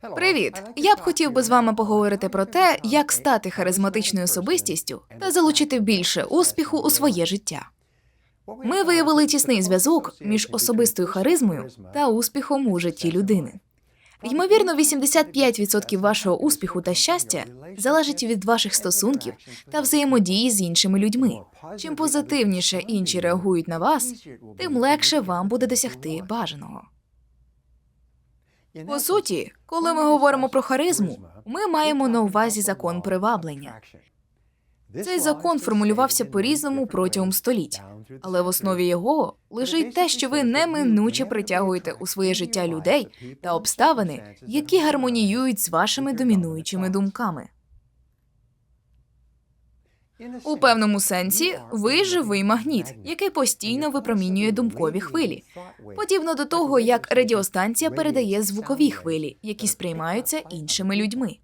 Привіт! Я б хотів би з вами поговорити про те, як стати харизматичною особистістю та залучити більше успіху у своє життя. Ми виявили тісний зв'язок між особистою харизмою та успіхом у житті людини. Ймовірно, 85% вашого успіху та щастя залежить від ваших стосунків та взаємодії з іншими людьми. Чим позитивніше інші реагують на вас, тим легше вам буде досягти бажаного. По суті, коли ми говоримо про харизму, ми маємо на увазі закон приваблення. Цей закон формулювався по-різному протягом століть, але в основі його лежить те, що ви неминуче притягуєте у своє життя людей та обставини, які гармоніюють з вашими домінуючими думками. У певному сенсі ви живий магніт, який постійно випромінює думкові хвилі, подібно до того, як радіостанція передає звукові хвилі, які сприймаються іншими людьми.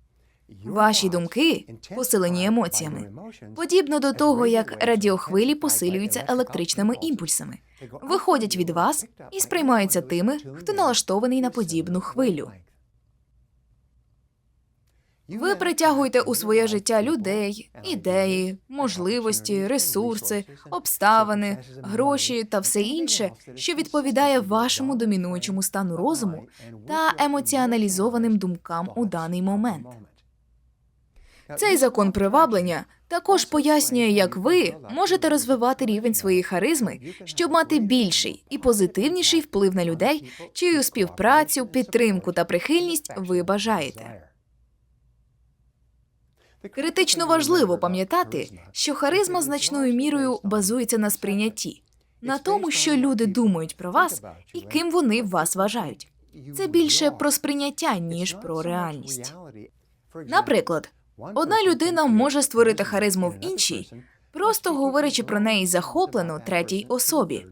Ваші думки посилені емоціями, подібно до того, як радіохвилі посилюються електричними імпульсами, виходять від вас і сприймаються тими, хто налаштований на подібну хвилю. Ви притягуєте у своє життя людей, ідеї, можливості, ресурси, обставини, гроші та все інше, що відповідає вашому домінуючому стану розуму та емоціоналізованим думкам у даний момент. Цей закон приваблення також пояснює, як ви можете розвивати рівень своєї харизми, щоб мати більший і позитивніший вплив на людей, чию співпрацю, підтримку та прихильність ви бажаєте. Критично важливо пам'ятати, що харизма значною мірою базується на сприйнятті, на тому, що люди думають про вас і ким вони вас вважають. Це більше про сприйняття, ніж про реальність. Наприклад, одна людина може створити харизму в іншій, просто говорячи про неї захоплено третій особі.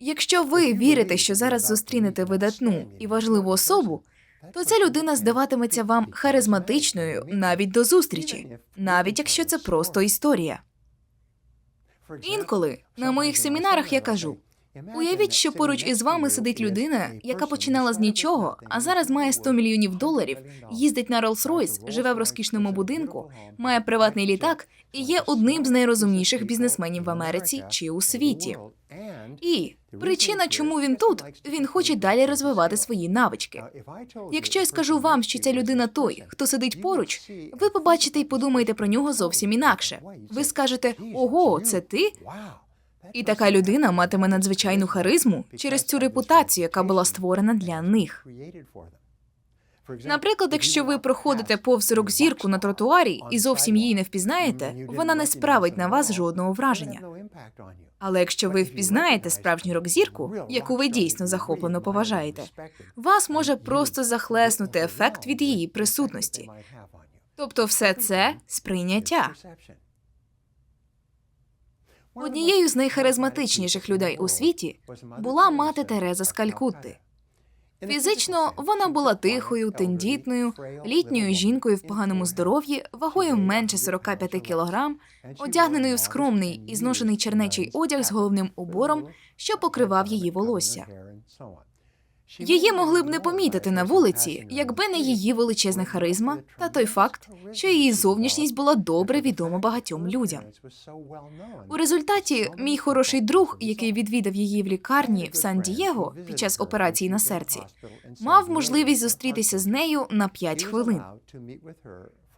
Якщо ви вірите, що зараз зустрінете видатну і важливу особу, то ця людина здаватиметься вам харизматичною навіть до зустрічі, навіть якщо це просто історія. Інколи на моїх семінарах я кажу: уявіть, що поруч із вами сидить людина, яка починала з нічого, а зараз має 100 мільйонів доларів, їздить на Rolls-Royce, живе в розкішному будинку, має приватний літак і є одним з найрозумніших бізнесменів в Америці чи у світі. І причина, чому він тут, він хоче далі розвивати свої навички. Якщо я скажу вам, що ця людина той, хто сидить поруч, ви побачите і подумаєте про нього зовсім інакше. Ви скажете Ого, це ти? І така людина матиме надзвичайну харизму через цю репутацію, яка була створена для них. Наприклад, якщо ви проходите повз рок-зірку на тротуарі і зовсім її не впізнаєте, вона не справить на вас жодного враження. Але якщо ви впізнаєте справжню рок-зірку, яку ви дійсно захоплено поважаєте, вас може просто захлеснути ефект від її присутності. Тобто, все це сприйняття. Однією з найхаризматичніших людей у світі була мати Тереза з Калькутти. Фізично вона була тихою, тендітною, літньою жінкою в поганому здоров'ї, вагою менше 45 кілограм, одягненою в скромний і зношений чернечий одяг з головним убором, що покривав її волосся. Її могли б не помітити на вулиці, якби не її величезна харизма та той факт, що її зовнішність була добре відома багатьом людям. У результаті мій хороший друг, який відвідав її в лікарні в Сан-Дієго під час операції на серці, мав можливість зустрітися з нею на 5 хвилин.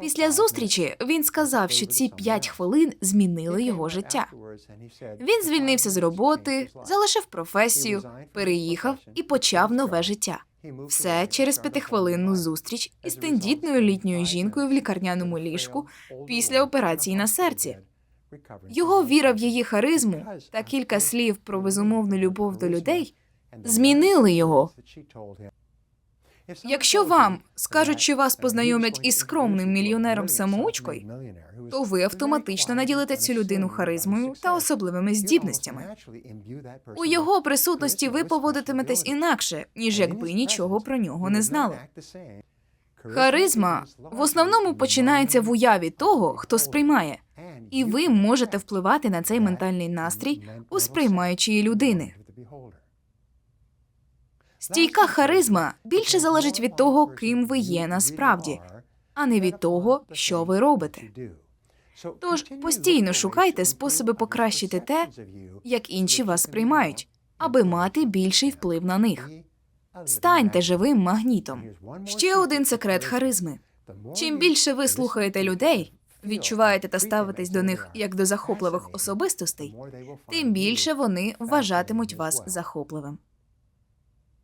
Після зустрічі він сказав, що ці 5 хвилин змінили його життя. Він звільнився з роботи, залишив професію, переїхав і почав нове життя. Все через п'ятихвилинну зустріч із тендітною літньою жінкою в лікарняному ліжку після операції на серці. Його віра в її харизму та кілька слів про безумовну любов до людей змінили його. Якщо вам скажуть, що вас познайомлять із скромним мільйонером самоучкою, то ви автоматично наділите цю людину харизмою та особливими здібностями. У його присутності ви поводитиметесь інакше, ніж якби нічого про нього не знали. Харизма в основному починається в уяві того, хто сприймає, і ви можете впливати на цей ментальний настрій у сприймаючої людини. Стійка харизма більше залежить від того, ким ви є насправді, а не від того, що ви робите. Тож постійно шукайте способи покращити те, Як інші вас сприймають, аби мати більший вплив на них. Станьте живим магнітом. Ще один секрет харизми. Чим більше ви слухаєте людей, відчуваєте та ставитесь до них як до захопливих особистостей, тим більше вони вважатимуть вас захопливим.